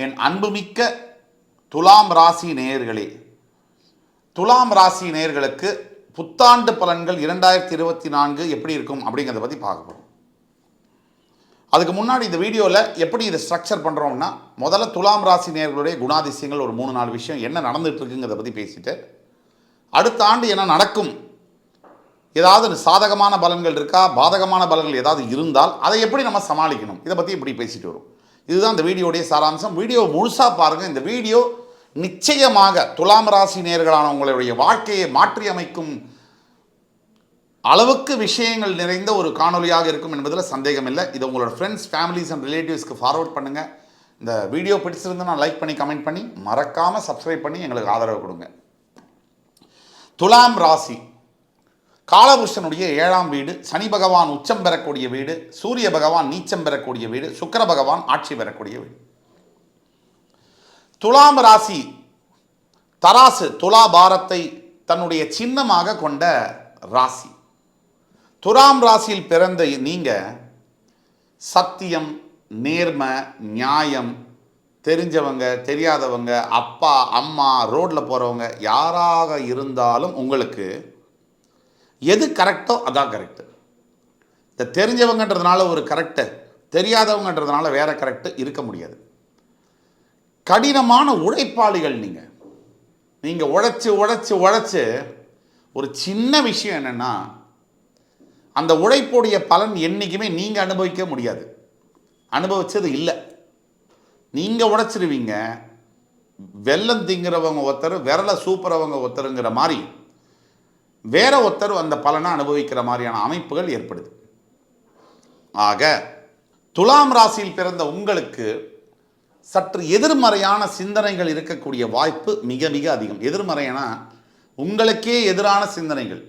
என் அன்புமிக்க துலாம் ராசி நேயர்களே துலாம் ராசி நேயர்களுக்கு புத்தாண்டு பலன்கள் இரண்டாயிரத்தி இருபத்தி நான்கு எப்படி இருக்கும் அப்படிங்கிறத பற்றி பார்க்க போகிறோம் அதுக்கு முன்னாடி இந்த வீடியோவில் எப்படி இதை ஸ்ட்ரக்சர் பண்ணுறோம்னா முதல்ல துலாம் ராசி நேயர்களுடைய குணாதிசயங்கள் ஒரு மூணு நாலு விஷயம் என்ன நடந்துகிட்டு இருக்குங்கிறத பற்றி பேசிட்டு அடுத்த ஆண்டு என்ன நடக்கும் ஏதாவது சாதகமான பலன்கள் இருக்கா பாதகமான பலன்கள் ஏதாவது இருந்தால் அதை எப்படி நம்ம சமாளிக்கணும் இதை பற்றி இப்படி பேசிட்டு வரும். இதுதான் இந்த வீடியோடைய சாராம்சம். வீடியோ முழுசாக பாருங்கள் இந்த வீடியோ நிச்சயமாக துலாம் ராசி நேர்களான உங்களுடைய வாழ்க்கையை மாற்றி அமைக்கும் அளவுக்கு விஷயங்கள் நிறைந்த ஒரு காணொலியாக இருக்கும் என்பதில் சந்தேகம் இல்லை. இதை உங்களோட ஃப்ரெண்ட்ஸ் ஃபேமிலிஸ் அண்ட் ரிலேட்டிவ்ஸ்க்கு ஃபார்வர்ட் பண்ணுங்கள் இந்த வீடியோ பிடிச்சிருந்தா லைக் பண்ணி கமெண்ட் பண்ணி மறக்காமல் சப்ஸ்கிரைப் பண்ணி எங்களுக்கு ஆதரவு கொடுங்க. துலாம் ராசி காலபுருஷனுடைய ஏழாம் வீடு சனி பகவான் உச்சம் பெறக்கூடிய வீடு சூரிய பகவான் நீச்சம் பெறக்கூடிய வீடு சுக்கர பகவான் ஆட்சி பெறக்கூடிய வீடு. துலாம் ராசி தராசு துலா பாரத்தை தன்னுடைய சின்னமாக கொண்ட ராசி. துலாம் ராசியில் பிறந்த நீங்க சத்தியம் நேர்மை நியாயம் தெரிஞ்சவங்க தெரியாதவங்க அப்பா அம்மா ரோட்டில் போகிறவங்க யாராக இருந்தாலும் உங்களுக்கு எது கரெக்டோ அதான் கரெக்டு இந்த தெரிஞ்சவங்கன்றதுனால ஒரு கரெக்டு தெரியாதவங்கன்றதுனால வேற கரெக்டு இருக்க முடியாது. கடினமான உழைப்பாளிகள் நீங்கள் நீங்கள் உழைச்சி உழைச்சி உழைச்சி ஒரு சின்ன விஷயம் என்னென்னா அந்த உழைப்புடைய பலன் என்றைக்குமே நீங்கள் அனுபவிக்க முடியாது. அனுபவிச்சது இல்லை. நீங்கள் உழைச்சிருவீங்க. வெள்ளம் திங்கிறவங்க ஒருத்தர் விரலை சூப்பரவங்க ஒருத்தருங்கிற மாதிரி வேற ஒருத்தர் அந்த பலனை அனுபவிக்கிற மாதிரியான அமைப்புகள் ஏற்படுது. ஆக துலாம் ராசியில் பிறந்த உங்களுக்கு சற்று எதிர்மறையான சிந்தனைகள் இருக்கக்கூடிய வாய்ப்பு மிக மிக அதிகம். எதிர்மறையான உங்களுக்கே எதிரான சிந்தனைகள்.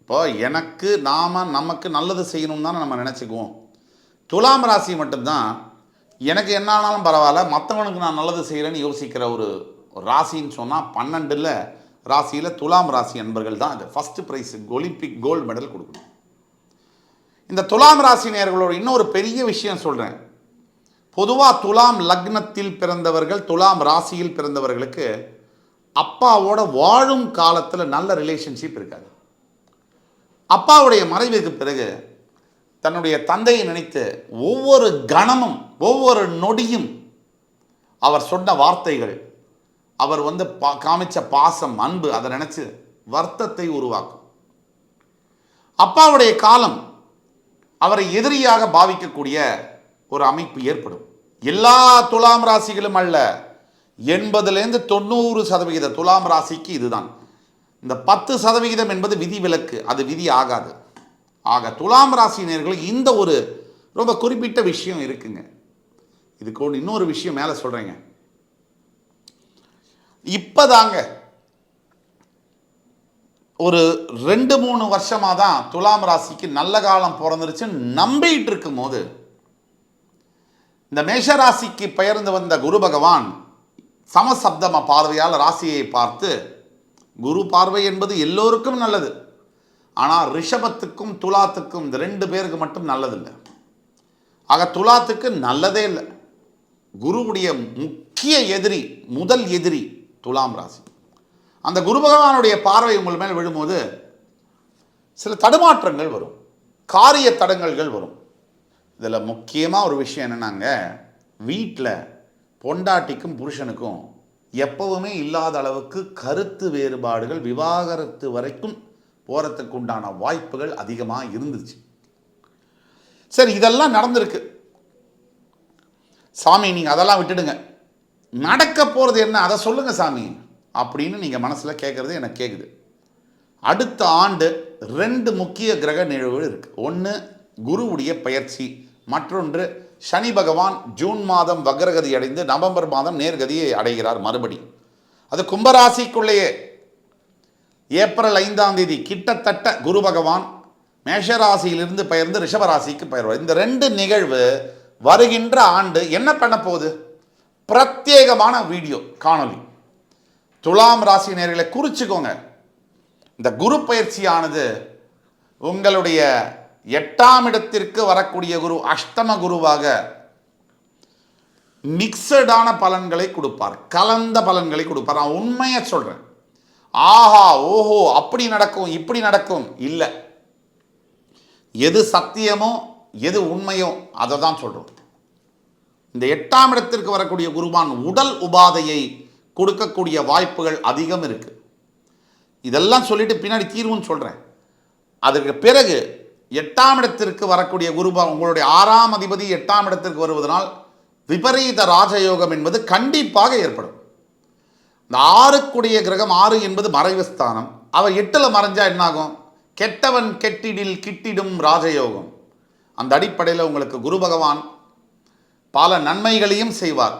இப்போ எனக்கு நாம் நமக்கு நல்லது செய்யணும் தானே நம்ம நினச்சிக்குவோம். துலாம் ராசி மட்டும்தான் எனக்கு என்ன ஆனாலும் பரவாயில்ல மற்றவனுக்கு நான் நல்லது செய்கிறேன்னு யோசிக்கிற ஒரு ஒரு ராசின்னு சொன்னால் பன்னெண்டில் ராசியில் துலாம் ராசி அன்பர்கள் தான் அது. First prize Olympic gold medal கொடுக்கணும். இந்த துலாம் ராசி நேர்களோட இன்னொரு பெரிய விஷயம் சொல்கிறேன் பொதுவாக துலாம் லக்னத்தில் பிறந்தவர்கள் துலாம் ராசியில் பிறந்தவர்களுக்கு அப்பாவோட வாழும் காலத்தில் நல்ல ரிலேஷன்ஷிப் இருக்காது. அப்பாவுடைய மறைவுக்கு பிறகு தன்னுடைய தந்தையை நினைத்து ஒவ்வொரு கணமும் ஒவ்வொரு நொடியும் அவர் சொன்ன வார்த்தைகள் அவர் வந்து பா காமிச்ச பாசம் அன்பு அதை நினச்சி வருத்தத்தை உருவாக்கும். அப்பாவுடைய காலம் அவரை எதிரியாக பாவிக்கக்கூடிய ஒரு அமைப்பு ஏற்படும். எல்லா துலாம் ராசிகளும் அல்ல எண்பதுலேருந்து தொண்ணூறு சதவிகித துலாம் ராசிக்கு இதுதான். இந்த பத்து சதவிகிதம் என்பது விதிவிலக்கு அது விதி ஆகாது. ஆக துலாம் ராசினியர்களுக்கு இந்த ஒரு ரொம்ப குறிப்பிட்ட விஷயம் இருக்குங்க. இதுக்கு ஒன்று இன்னொரு விஷயம் மேலே சொல்கிறேங்க இப்போதாங்க. ஒரு ரெண்டு மூணு வருஷமாக தான் துலாம் ராசிக்கு நல்ல காலம் பிறந்துருச்சுன்னு நம்பிட்டு இருக்கும் போது இந்த மேஷ ராசிக்கு பெயர்ந்து வந்த குரு பகவான் சமசப்தம பார்வையால் ராசியை பார்த்து குரு பார்வை என்பது எல்லோருக்கும் நல்லது. ஆனால் ரிஷபத்துக்கும் துலாத்துக்கும் இந்த ரெண்டு பேருக்கு மட்டும் நல்லதில்லை. ஆக துலாத்துக்கு நல்லதே இல்லை. குருவுடைய முக்கிய எதிரி முதல் எதிரி துலாம் ராசி. அந்த குரு பகவானுடைய பார்வை உங்கள் மேல் விழும்போது சில தடுமாற்றங்கள் வரும். காரிய தடங்கல்கள் வரும். இதில் முக்கியமாக ஒரு விஷயம் என்னென்னாங்க வீட்டில் பொண்டாட்டிக்கும் புருஷனுக்கும் எப்பவுமே இல்லாத அளவுக்கு கருத்து வேறுபாடுகள் விவாகரத்து வரைக்கும் போகிறதுக்கு உண்டான வாய்ப்புகள் அதிகமாக இருந்துச்சு. சரி இதெல்லாம் நடந்திருக்கு. சாமி நீங்கள் அதெல்லாம் விட்டுடுங்க. நடக்க போகிறது என்ன? அதை சொல்லுங்க சாமி. அப்படின்னு நீங்கள் மனசில் கேட்குறது எனக்கு கேட்குது அடுத்த ஆண்டு ரெண்டு முக்கிய கிரக நிகழ்வுகள் இருக்குது ஒன்று குருவுடைய பயிற்சி மற்றொன்று சனி பகவான் ஜூன் மாதம் வக்ரகதி அடைந்து நவம்பர் மாதம் நேர்கதியை அடைகிறார் மறுபடி. அது கும்பராசிக்குள்ளேயே. ஏப்ரல் ஐந்தாம் தேதி கிட்டத்தட்ட குரு பகவான் மேஷராசியிலிருந்து பெயர்ந்து ரிஷபராசிக்கு பெயர்வார். இந்த ரெண்டு நிகழ்வு வருகின்ற ஆண்டு என்ன பண்ண போகுது? பிரத்யேகமான வீடியோ காணொலி துலாம் ராசி நேர்களை குறிச்சுக்கோங்க. இந்த குரு பயிற்சியானது உங்களுடைய எட்டாம் இடத்திற்கு வரக்கூடிய குரு அஷ்டம குருவாக மிக்சடான பலன்களை கொடுப்பார். கலந்த பலன்களை கொடுப்பார். நான் உண்மையை சொல்கிறேன் ஆஹா ஓஹோ அப்படி நடக்கும் இப்படி நடக்கும். இல்லை. எது சத்தியமோ எது உண்மையோ அதை தான் சொல்கிறோம் இந்த எட்டாம் இடத்திற்கு வரக்கூடிய குருவான் உடல் உபாதையை கொடுக்கக்கூடிய வாய்ப்புகள் அதிகம் இருக்கு. இதெல்லாம் சொல்லிட்டு பின்னாடி தீர்வுன்னு சொல்கிறேன் அதற்கு பிறகு எட்டாம் இடத்திற்கு வரக்கூடிய குருபான் உங்களுடைய ஆறாம் அதிபதி எட்டாம் இடத்திற்கு வருவதனால் விபரீத ராஜயோகம் என்பது கண்டிப்பாக ஏற்படும். இந்த ஆறுக்குடைய கிரகம் ஆறு என்பது மறைவு ஸ்தானம். அவர் எட்டில் மறைஞ்சா என்னாகும்? கெட்டவன் கெட்டிடில் கிட்டிடும் ராஜயோகம். அந்த அடிப்படையில் உங்களுக்கு குரு பகவான் பல நன்மைகளையும் செய்வார்.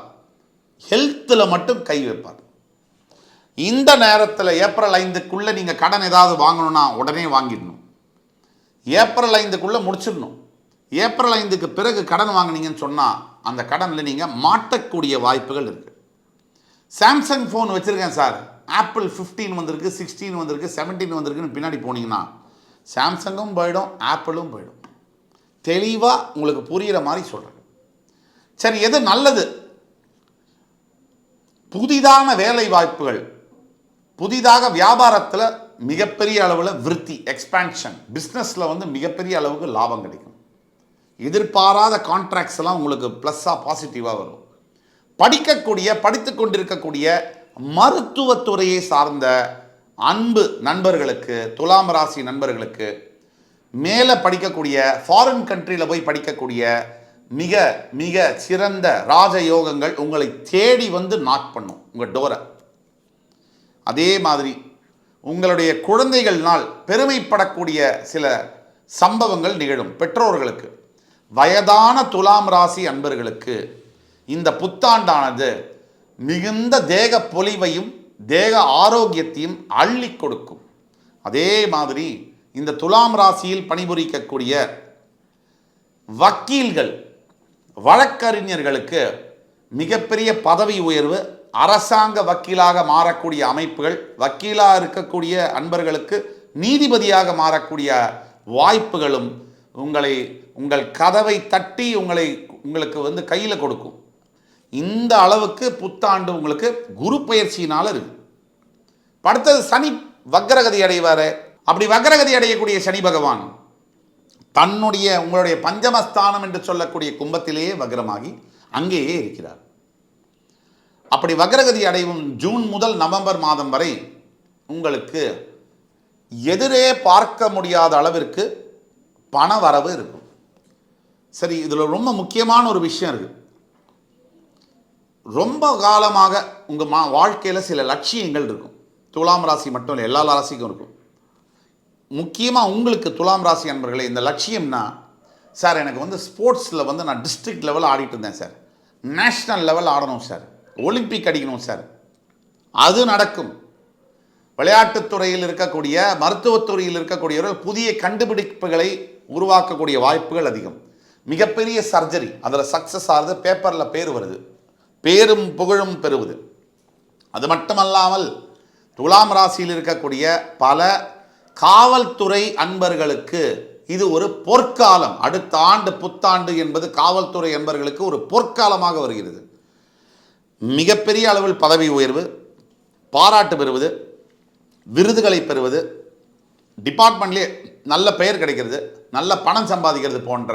ஹெல்த்தில் மட்டும் கை வைப்பார். இந்த நேரத்தில் ஏப்ரல் ஐந்துக்குள்ளே நீங்கள் கடன் ஏதாவது வாங்கணும்னா உடனே வாங்கிடணும். ஏப்ரல் ஐந்துக்குள்ளே முடிச்சிடணும். ஏப்ரல் ஐந்துக்கு பிறகு கடன் வாங்குனீங்கன்னு சொன்னால் அந்த கடனில் நீங்கள் மாட்டக்கூடிய வாய்ப்புகள் இருக்குது சாம்சங் ஃபோன் வச்சுருக்கேன் சார். ஆப்பிள் 15 வந்திருக்கு சிக்ஸ்டீன் வந்திருக்கு 17 வந்திருக்குன்னு பின்னாடி போனீங்கன்னா சாம்சங்கும் போயிடும் ஆப்பிளும் போயிடும். தெளிவாக உங்களுக்கு புரிகிற மாதிரி சொல்கிறேன் சரி எது நல்லது? புதிதான வேலை வாய்ப்புகள் புதிதாக வியாபாரத்தில் மிகப்பெரிய அளவில் விருத்தி எக்ஸ்பான்ஷன் பிஸ்னஸில் வந்து மிகப்பெரிய அளவுக்கு லாபம் கிடைக்கும். எதிர்பாராத கான்ட்ராக்ட்ஸ் எல்லாம் உங்களுக்கு ப்ளஸ்ஸாக பாசிட்டிவாக வரும். படிக்கக்கூடிய படித்து கொண்டிருக்கக்கூடிய மருத்துவத்துறையை சார்ந்த அன்பு நண்பர்களுக்கு துலாம் ராசி நண்பர்களுக்கு மேலே படிக்கக்கூடிய ஃபாரின் கண்ட்ரியில் போய் படிக்கக்கூடிய மிக மிக சிறந்த ராஜயோகங்கள் உங்களை தேடி வந்து நாக் பண்ணும் உங்கள் டோரை அதே மாதிரி உங்களுடைய குழந்தைகள்னால் பெருமைப்படக்கூடிய சில சம்பவங்கள் நிகழும் பெற்றோர்களுக்கு. வயதான துலாம் ராசி அன்பர்களுக்கு இந்த புத்தாண்டானது மிகுந்த தேக பொலிவையும் தேக ஆரோக்கியத்தையும் அள்ளி கொடுக்கும். அதே மாதிரி இந்த துலாம் ராசியில் பணிபுரிக்கக்கூடிய வக்கீல்கள் வழக்கறிஞர்களுக்கு மிகப்பெரிய பதவி உயர்வு அரசாங்க வக்கீலாக மாறக்கூடிய அமைப்புகள் வக்கீலாக இருக்கக்கூடிய அன்பர்களுக்கு நீதிபதியாக மாறக்கூடிய வாய்ப்புகளும் உங்களை உங்கள் கதவை தட்டி உங்களை உங்களுக்கு வந்து கையில் கொடுக்கும். இந்த அளவுக்கு புத்தாண்டு உங்களுக்கு குரு பயிற்சியினால் இருக்கு. அடுத்தது சனி வக்ரகதி அடைவார். அப்படி வக்ரகதி அடையக்கூடிய சனி பகவான். தன்னுடைய உங்களுடைய பஞ்சமஸ்தானம் என்று சொல்லக்கூடிய கும்பத்திலேயே வக்ரமாகி அங்கேயே இருக்கிறார். அப்படி வக்ரகதி அடையும் ஜூன் முதல் நவம்பர் மாதம் வரை உங்களுக்கு எதிரே பார்க்க முடியாத அளவிற்கு பண வரவு இருக்கும். சரி இதில் ரொம்ப முக்கியமான ஒரு விஷயம் இருக்கு. ரொம்ப காலமாக உங்கள் மா வாழ்க்கையில் சில லட்சியங்கள் இருக்கும். துலாம் ராசி மட்டும் இல்லை எல்லா ராசிக்கும் இருக்கும். முக்கியமாக உங்களுக்கு துலாம் ராசி அன்பர்களே இந்த லட்சியம்னா சார் எனக்கு வந்து ஸ்போர்ட்ஸில் வந்து நான் டிஸ்ட்ரிக்ட் லெவல் ஆடிட்டு இருந்தேன் சார் நேஷ்னல் லெவல் ஆடணும் சார் ஒலிம்பிக் அடிக்கணும் சார் அது நடக்கும். விளையாட்டுத்துறையில் இருக்கக்கூடிய மருத்துவத்துறையில் இருக்கக்கூடியவர்கள் புதிய கண்டுபிடிப்புகளை உருவாக்கக்கூடிய வாய்ப்புகள் அதிகம். மிகப்பெரிய சர்ஜரி அதில் சக்ஸஸ் ஆகுது பேப்பரில் பேர் வருது. பேரும் புகழும் பெறுவது. அது மட்டுமல்லாமல் துலாம் ராசியில் இருக்கக்கூடிய பல காவல்துறை அன்பர்களுக்கு இது ஒரு பொற்காலம். அடுத்த ஆண்டு புத்தாண்டு என்பது காவல்துறை அன்பர்களுக்கு ஒரு பொற்காலமாக வருகிறது. மிகப்பெரிய அளவில் பதவி உயர்வு பாராட்டு பெறுவது விருதுகளை பெறுவது டிபார்ட்மெண்ட்லேயே நல்ல பெயர் கிடைக்கிறது நல்ல பணம் சம்பாதிக்கிறது போன்ற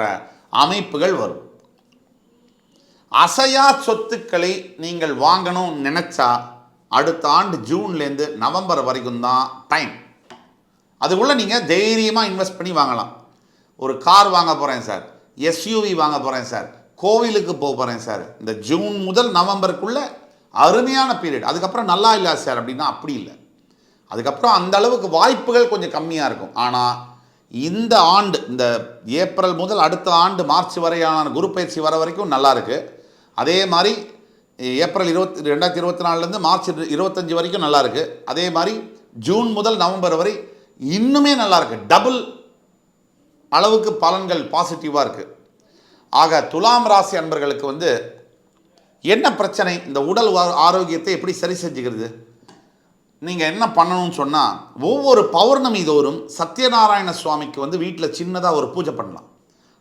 அமைப்புகள் வரும். அசையா சொத்துக்களை நீங்கள் வாங்கணும்னு நினைச்சா அடுத்த ஆண்டு ஜூன்லேருந்து நவம்பர் வரைக்கும் தான் டைம் அதுக்குள்ளே நீங்கள் தைரியமாக இன்வெஸ்ட் பண்ணி வாங்கலாம். ஒரு கார் வாங்க போகிறேன் சார் எஸ்யூவி வாங்க போகிறேன் சார் கோவிலுக்கு போக போகிறேன் சார் இந்த ஜூன் முதல் நவம்பருக்குள்ளே அருமையான பீரியட் அதுக்கப்புறம் நல்லா இல்லை சார் அப்படின்னா அப்படி இல்லை. அதுக்கப்புறம் அந்த அளவுக்கு வாய்ப்புகள் கொஞ்சம் கம்மியாக இருக்கும். ஆனால் இந்த ஆண்டு இந்த ஏப்ரல் முதல் அடுத்த ஆண்டு மார்ச் வரையான குரு பயிற்சி வர வரைக்கும் நல்லா அதே மாதிரி ஏப்ரல் இருபத்தி ரெண்டாயிரத்தி இருபத்தி நாலுலேருந்து மார்ச் இருபத்தஞ்சி வரைக்கும் நல்லா இருக்குது அதே மாதிரி ஜூன் முதல் நவம்பர் வரை இன்னுமே நல்லா இருக்குது டபுள் அளவுக்கு பலன்கள் பாசிட்டிவாக இருக்குது ஆக துலாம் ராசி அன்பர்களுக்கு வந்து என்ன பிரச்சனை? இந்த உடல் ஆரோக்கியத்தை எப்படி சரி செஞ்சுக்கிறது? நீங்கள் என்ன பண்ணணும்னு சொன்னால் ஒவ்வொரு பௌர்ணமி தோறும் சத்யநாராயண சுவாமிக்கு வந்து வீட்டில் சின்னதாக ஒரு பூஜை பண்ணலாம்.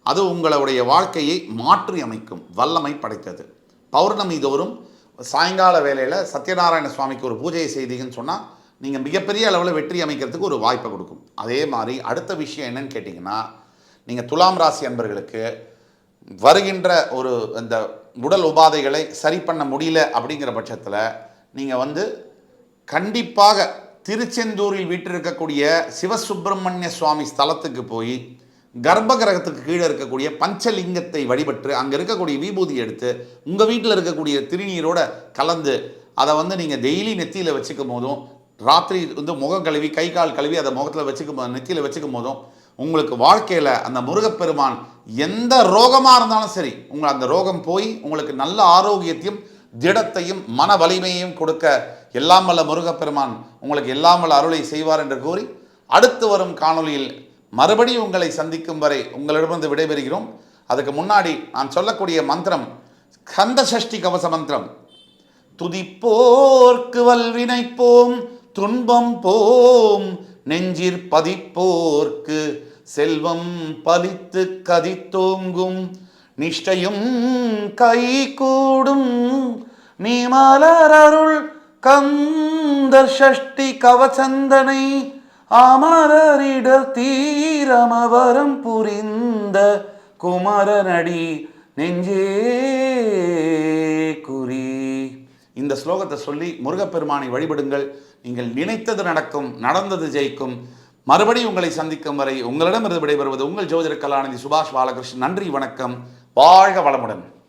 அது உங்களுடைய வாழ்க்கையை மாற்றி அமைக்கும் வல்லமை படைத்தது. பௌர்ணமி தோறும் சாயங்கால வேலையில் சத்யநாராயண சுவாமிக்கு ஒரு பூஜையை செய்தீங்கன்னு சொன்னால் நீங்கள் மிகப்பெரிய அளவில் வெற்றி அமைக்கிறதுக்கு ஒரு வாய்ப்பை கொடுக்கும். அதே மாதிரி அடுத்த விஷயம் என்னன்னு கேட்டிங்கன்னா நீங்கள் துலாம் ராசி அன்பர்களுக்கு வருகின்ற ஒரு இந்த உடல் உபாதைகளை சரி பண்ண முடியல அப்படிங்கிற பட்சத்தில் நீங்கள் வந்து கண்டிப்பாக திருச்செந்தூரில் வீட்டிருக்கக்கூடிய சிவசுப்பிரமணிய சுவாமி ஸ்தலத்துக்கு போய் கர்ப்ப கிரகத்துக்கு கீழே இருக்கக்கூடிய பஞ்சலிங்கத்தை வழிபட்டு அங்கே இருக்கக்கூடிய விபூதி எடுத்து உங்கள் வீட்டில் இருக்கக்கூடிய திருநீரோட கலந்து அதை வந்து நீங்கள் டெய்லி நெத்தியில் வச்சுக்கும் போதும் ராத்திரி வந்து முகம் கழுவி கை கால் கழுவி அதை முகத்தில் வச்சுக்கும் போது நெத்தியில் வச்சுக்கும் போதும் உங்களுக்கு வாழ்க்கையில் அந்த முருகப்பெருமான் எந்த ரோகமாக இருந்தாலும் சரி உங்கள் அந்த ரோகம் போய் உங்களுக்கு நல்ல ஆரோக்கியத்தையும் திடத்தையும் மன வலிமையையும் கொடுக்க எல்லாம் வல்ல முருகப்பெருமான் உங்களுக்கு எல்லாம் வல்ல அருளை செய்வார் என்று கூறி அடுத்து வரும் காணொளியில் மறுபடியும் உங்களை சந்திக்கும் வரை உங்களிடமிருந்து விடைபெறுகிறோம். அதுக்கு முன்னாடி நான் சொல்லக்கூடிய மந்திரம் கந்த சஷ்டி கவச மந்திரம். துதிப்போர்க்கு வல்வினைப்போம் துன்பம் போம் நெஞ்சிற் பதிப்போர்க்கு செல்வம் பலித்து கதித்தோங்கும் நிஷ்டையும் கை கூடும் நீ மலரருள் கந்தர் ஷஷ்டி கவச்சந்தனை அமரரிடர் தீரமவரம் புரிந்த குமரனடி நெஞ்சே குறி. இந்த ஸ்லோகத்தை சொல்லி முருகப்பெருமானை வழிபடுங்கள். நீங்கள் நினைத்தது நடக்கும் நடந்தது ஜெயிக்கும். மறுபடியும் உங்களை சந்திக்கும் வரை உங்களிடமிருந்து விடைபெறுவது உங்கள் ஜோதிட கலாநிதி சுபாஷ் பாலகிருஷ்ணன். நன்றி வணக்கம். வாழ்க வளமுடன்.